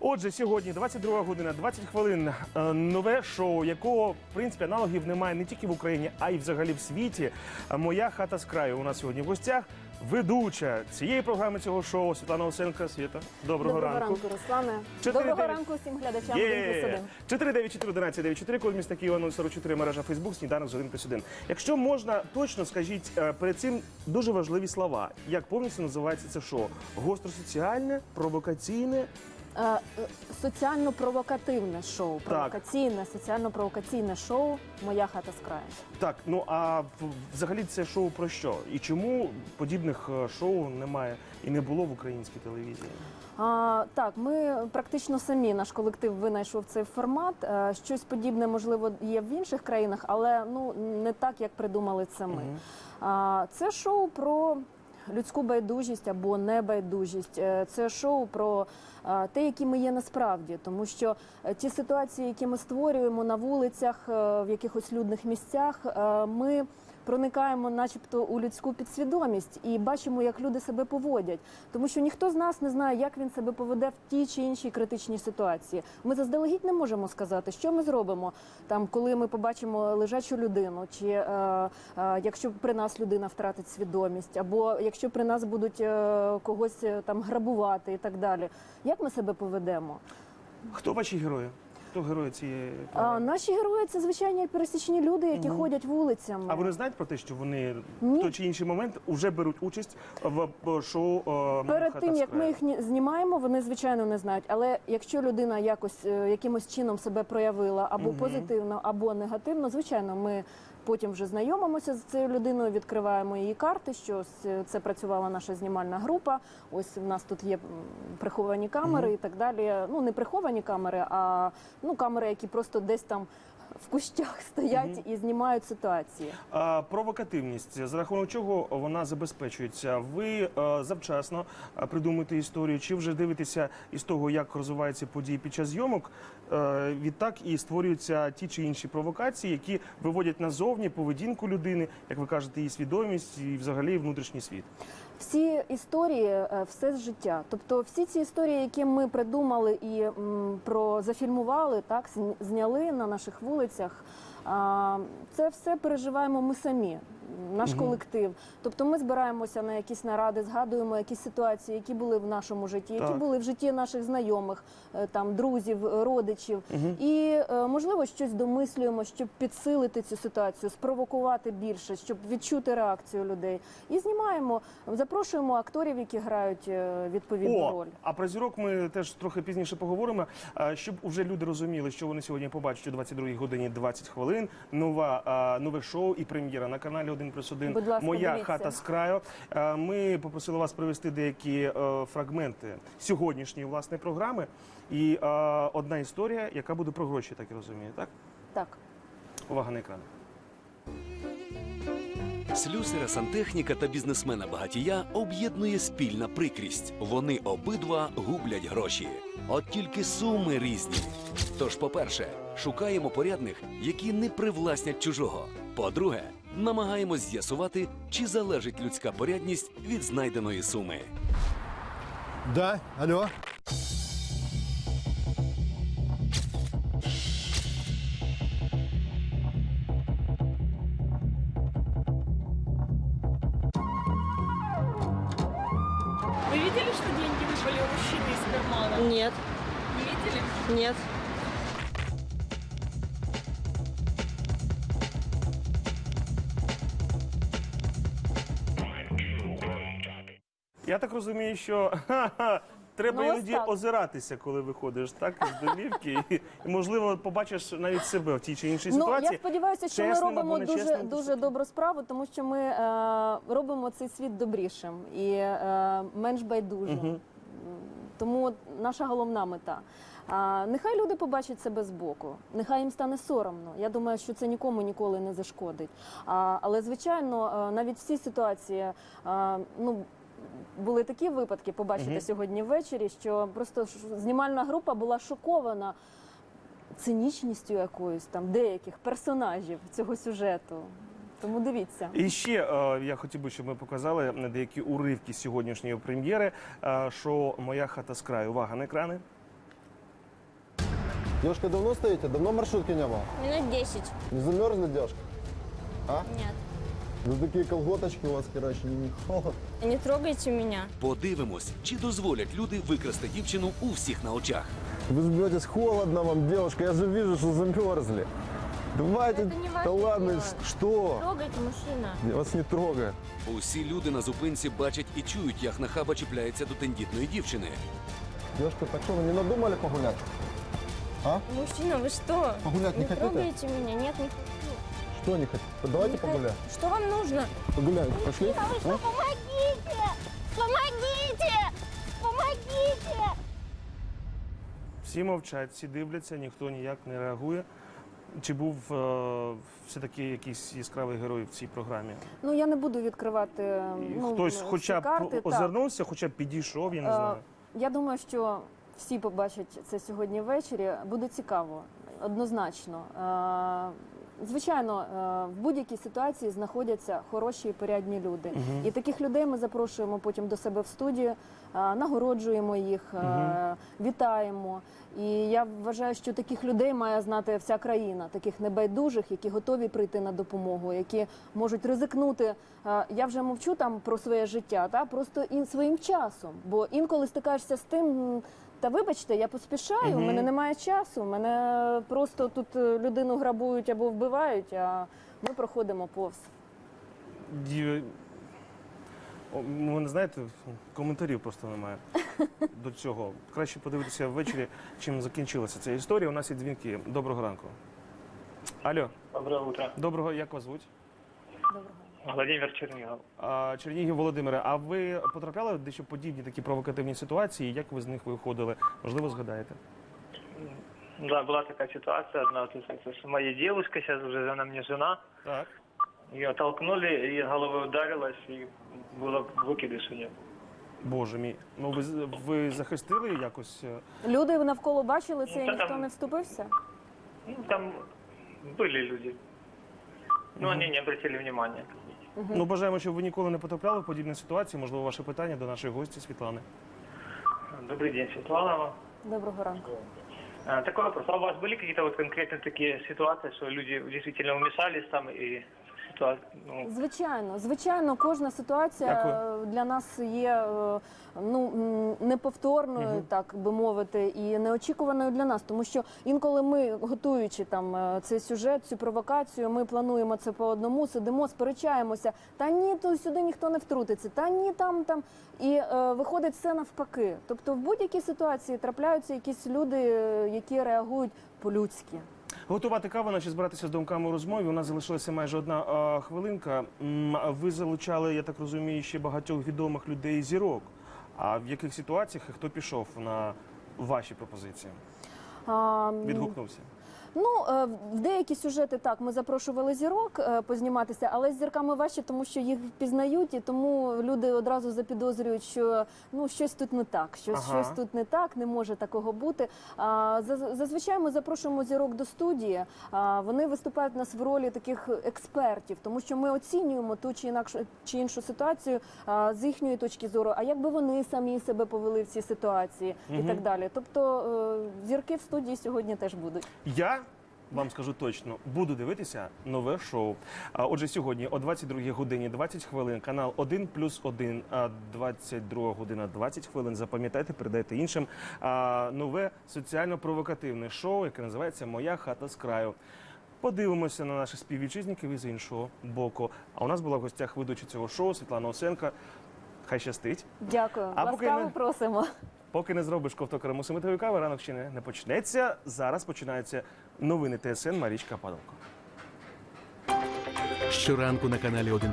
Отже, сьогодні 22 година, 20 хвилин. е, Нове шоу, якого в принципі аналогів немає не тільки в Україні, а й взагалі в світі. Моя хата з краю. У нас сьогодні в гостях ведуча цієї програми цього шоу Світлана Осенка. Світа, доброго, Доброго ранку, Руслане. Чотири Доброго дев'ять. ранку всім глядачам 1 плюс 1. 494 код міста Києва 044 мережа Фейсбук, сніданок з 1 плюс 1. Якщо можна точно скажіть е, перед цим дуже важливі слова. Як повністю називається це шоу? Гостросоціальне, провокаційне. Е, е, Соціально-провокативне шоу. Провокаційне, соціально-провокаційне шоу Моя хата з краю. Так, ну а в- взагалі це шоу про що? І чому подібних е, шоу немає і не було в українській телевізії? А, так, ми практично самі, наш колектив винайшов цей формат. Е, Щось подібне, можливо, є в інших країнах, але ну не так, як придумали це ми. А, це шоу про людську байдужість або небайдужість. Е, Це шоу про е, те, які ми є насправді, тому що е, ті ситуації, які ми створюємо на вулицях, в якихось людних місцях, ми. Проникаємо, начебто, у людську підсвідомість і бачимо, як люди себе поводять, тому що ніхто з нас не знає, як він себе поведе в тій чи іншій критичній ситуації. Ми заздалегідь не можемо сказати, що ми зробимо там, коли ми побачимо лежачу людину, чи е, е, якщо при нас людина втратить свідомість, або якщо при нас будуть е, когось е, там грабувати і так далі. Як ми себе поведемо? Хто ваші герої? Хто герої цієї А, програми? наші герої це звичайні пересічні люди, які ходять вулицями. А вони знають про те, що вони Ні. в той чи інший момент вже беруть участь в в шоу е, Перед хата тим з як ми краю»? їх ні- знімаємо, вони звичайно не знають. Але якщо людина якось е, якимось чином себе проявила або позитивно, або негативно, звичайно, ми потім вже знайомимося з цією людиною, відкриваємо її карти. Що це працювала наша знімальна група. Ось в нас тут є приховані камери і так далі. Ну не приховані камери, а ну камери, які просто десь там в кущах стоять і знімають ситуації. А, провокативність, за рахунок чого вона забезпечується? Ви е, завчасно е, придумуєте історію, чи вже дивитеся із того, як розвиваються події під час зйомок? Е, відтак і створюються ті чи інші провокації, які виводять назовні поведінку людини, як ви кажете, її свідомість і взагалі внутрішній світ. Всі історії, е, все з життя. Тобто, всі ці історії, які ми придумали і м, про зафільмували, так зняли на наших вулицях. Це все переживаємо ми самі, наш колектив. Тобто, ми збираємося на якісь наради, згадуємо якісь ситуації, які були в нашому житті, які Так. були в житті наших знайомих, е, там друзів, родичів. І е, можливо щось домислюємо, щоб підсилити цю ситуацію, спровокувати більше, щоб відчути реакцію людей. І знімаємо, запрошуємо акторів, які грають е, відповідну О, роль. а про зірок ми теж трохи пізніше поговоримо. а, Щоб уже люди розуміли, що вони сьогодні побачать о 22 годині 20 хвилин. Нова а, нове шоу і прем'єра на каналі 1 плюс 1. Будь ласка, Моя дивіться. хата з краю. Ми попросили вас привести деякі е, фрагменти сьогоднішньої власної програми. І е, одна історія, яка буде про гроші, так я розумію. Так, Так. увага на екран. Слюсаря, сантехніка та бізнесмена багатія об'єднує спільна прикрість. Вони обидва гублять гроші. От тільки суми різні. Тож, по-перше, шукаємо порядних, які не привласнять чужого. По-друге, намагаємось з'ясувати, чи залежить людська порядність від знайденої суми. Да, алло. Вы видели, что деньги выпали у мужчины из кармана? Нет, Не видели? нет. Я так розумію, що ха-ха, треба Ну, ось іноді так. озиратися, коли виходиш так з домівки, і, можливо побачиш навіть себе в тій чи іншій Ну ситуації. я сподіваюся, що ми чесним робимо дуже нечесним, дуже добру справу, тому що ми е, робимо цей світ добрішим і е, менш байдужим. Мгм. Тому наша головна мета. А, нехай люди побачать себе збоку, нехай їм стане соромно. Я думаю, що це нікому ніколи не зашкодить. А, але звичайно, е, навіть всі ситуації, е, ну. Були такі випадки, побачите Мгм. сьогодні ввечері, що просто ш- знімальна група була шокована цинічністю якоюсь там деяких персонажів цього сюжету. Тому дивіться. І ще е, я хотів би, щоб ми показали деякі уривки сьогоднішньої прем'єри. Е, шоу Моя хата з краю. Увага на екрани. Девушка, давно стоите? Давно маршрутки не было? Минут 10. Не замерзли, девушка? Нет. Ну такие колготочки у вас, короче, не холод. Не трогайте меня. Подивимось, чи дозволять люди викрасти дівчину у всіх на очах. Вы жметесь, холодно вам, девушка, я же вижу, что замерзли. Давайте, Это не ваше да ладно, дело. ш- что? Трогайте мужчина. Я вас не трогаю. Усі люди на зупинці бачать і чують, як нахаба чіпляється до тендітної дівчини. Девушка, так что, вы не надумали погулять? А? Мужчина, вы что? Погулять не не хотите? трогайте меня. Нет, не хочу. Что не хотите? Давайте погуляем. Что вам нужно? Погуляем, пошли? А вы что, А? помогите! Помогите! Помогите! Всі мовчать, всі дивляться, ніхто ніяк не реагує. Чи був е, все-таки якийсь яскравий герой в цій програмі? Ну я не буду відкривати І ну, Хтось всі хоча б карти. Так. озирнувся, хоча б підійшов, я не Е, знаю. Я думаю, що всі побачать це сьогодні ввечері. Буде цікаво, однозначно. Е, Звичайно, е, в будь-якій ситуації знаходяться хороші і порядні люди. І таких людей ми запрошуємо потім до себе в студію, е, нагороджуємо їх, е, вітаємо. І я вважаю, що таких людей має знати вся країна, таких небайдужих, які готові прийти на допомогу, які можуть ризикнути. Я вже мовчу там про своє життя, та просто і своїм часом. Бо інколи стикаєшся з тим. Та вибачте, я поспішаю, у Мгм. мене немає часу. Мене просто тут е, людину грабують або вбивають, а ми проходимо повз. Ді- О, ну, Ви не знаєте, коментарів просто немає до цього. Краще подивитися ввечері, чим закінчилася ця історія. У нас є дзвінки. Доброго ранку. Алло, Доброе утро. доброго, як вас звуть? Доброго. Владимир Чернигов. А, Чернігів Володимире, а ви потрапляли в дещо подібні такі провокативні ситуації? Як ви з них виходили? Можливо, згадаєте? Да, была такая ситуация одна, вот это с моей девушкой, сейчас уже она мне жена. Так. Ее толкнули, и головой ударилась, и было выкидыш у нее. Боже мій. Ну ви, з- ви захистили якось? е, Люди навколо бачили це, і Ну, та ніхто там- не вступився. Ну, там были люди. Но они не обратили внимания. Ну, бажаємо, щоб ви ніколи не потрапляли в подібні ситуації. Можливо, ваше питання до нашої гості Світлани. Добрый день, Светлана. Доброго ранку. А, Такой вопрос. А у вас были какие-то вот конкретные такие ситуации, что люди действительно вмешались там и ситуация, ну, Звичайно, звичайно, кожна ситуація Дякую. для нас є е, ну неповторною, так би мовити, і неочікуваною для нас, тому що інколи ми, готуючи там е, цей сюжет, цю провокацію, ми плануємо це по одному, сидимо, сперечаємося. Та ні, то сюди ніхто не втрутиться, та ні, там там. І е, виходить все навпаки. Тобто, в будь-якій ситуації трапляються якісь люди, е, які реагують по-людськи. Готувати каву, наче збиратися з думками у розмові. У нас залишилася майже одна а, хвилинка. Ви залучали, я так розумію, ще багатьох відомих людей зірок. А в яких ситуаціях і хто пішов на ваші пропозиції? Відгукнувся. Ну, е, в деякі сюжети так ми запрошували зірок е, позніматися, але з зірками важче, тому що їх впізнають, і тому люди одразу запідозрюють, що ну щось тут не так, щось, Ага. щось тут не так, не може такого бути. А зазвичай ми запрошуємо зірок до студії. А вони виступають у нас в ролі таких експертів, тому що ми оцінюємо ту чи інакшу чи іншу ситуацію а, з їхньої точки зору. А як би вони самі себе повели в цій ситуації, і так далі. Тобто е, зірки в студії сьогодні теж будуть. Я вам скажу точно, буду дивитися нове шоу. А, Отже, сьогодні о 22 годині 20 хвилин, канал 1 плюс 1, а 22 година 20 хвилин. Запам'ятайте, передайте іншим. А, Нове соціально-провокативне шоу, яке називається Моя хата з краю. Подивимося на наших співвітчизників із іншого боку. А у нас була в гостях ведуча цього шоу Світлана Осенка. Хай щастить. Дякую. А поки Ласкаво не- просимо. Поки не зробиш ковток ремусимитової кави, ранок ще не, не почнеться. Зараз починаються новини ТСН Марічка Падалко. Щоранку на каналі 1